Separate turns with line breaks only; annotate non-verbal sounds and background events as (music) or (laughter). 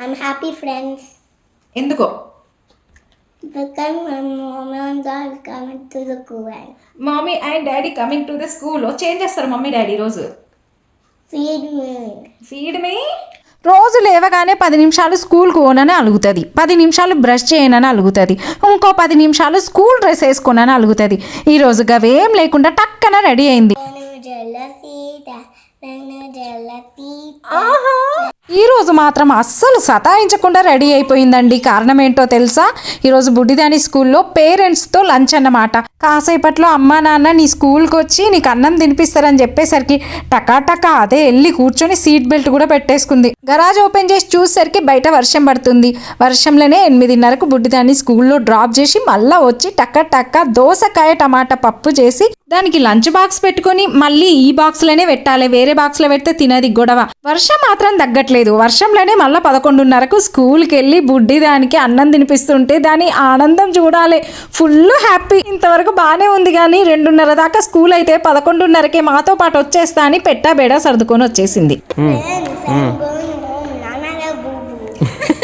I'm happy friends.
ఎందుకో?
Because my mom and dad coming to the school.
Mummy and daddy coming to the school change చేస్తారు mummy daddy రోజు.
Feed me.
Feed me
రోజు లేవగానే పది నిమిషాలు స్కూల్కి పోనని అలుగుతుంది. పది నిమిషాలు బ్రష్ చేయనని అలుగుతుంది. ఇంకో పది నిమిషాలు స్కూల్ డ్రెస్ వేసుకోనని అలుగుతుంది. ఈ రోజు గవేం లేకుండా టక్కన రెడీ అయింది.
Nana
ఈరోజు మాత్రం అస్సలు సతాయించకుండా రెడీ అయిపోయిందండి. కారణం ఏంటో తెలుసా? ఈరోజు బుడ్డిదాని స్కూల్లో పేరెంట్స్తో లంచ్ అన్నమాట. కాసేపట్లో అమ్మా నాన్న నీ స్కూల్కి వచ్చి నీకు అన్నం తినిపిస్తారని చెప్పేసరికి టకాటకా అదే వెళ్ళి కూర్చొని సీట్ బెల్ట్ కూడా పెట్టేసుకుంది. గరాజ్ ఓపెన్ చేసి చూసేసరికి బయట వర్షం పడుతుంది. వర్షంలోనే ఎనిమిదిన్నరకు బుడ్డిదాన్ని స్కూల్లో డ్రాప్ చేసి మళ్ళా వచ్చి టక్క టక్క దోసకాయ టమాటా పప్పు చేసి దానికి లంచ్ బాక్స్ పెట్టుకొని మళ్ళీ ఈ బాక్స్లోనే పెట్టాలి. వేరే బాక్స్లో పెడితే తినది గొడవ. వర్షం మాత్రం తగ్గట్లేదు. వర్షంలోనే మళ్ళీ పదకొండున్నరకు స్కూల్కి వెళ్ళి బుడ్డి దానికి అన్నం తినిపిస్తుంటే దాని ఆనందం చూడాలి. Full happy. ఇంతవరకు బాగానే ఉంది కానీ రెండున్నర దాకా స్కూల్ అయితే పదకొండున్నరకే మాతో పాటు వచ్చేస్తా అని పెట్టా బేడా సర్దుకొని వచ్చేసింది. (laughs) (laughs)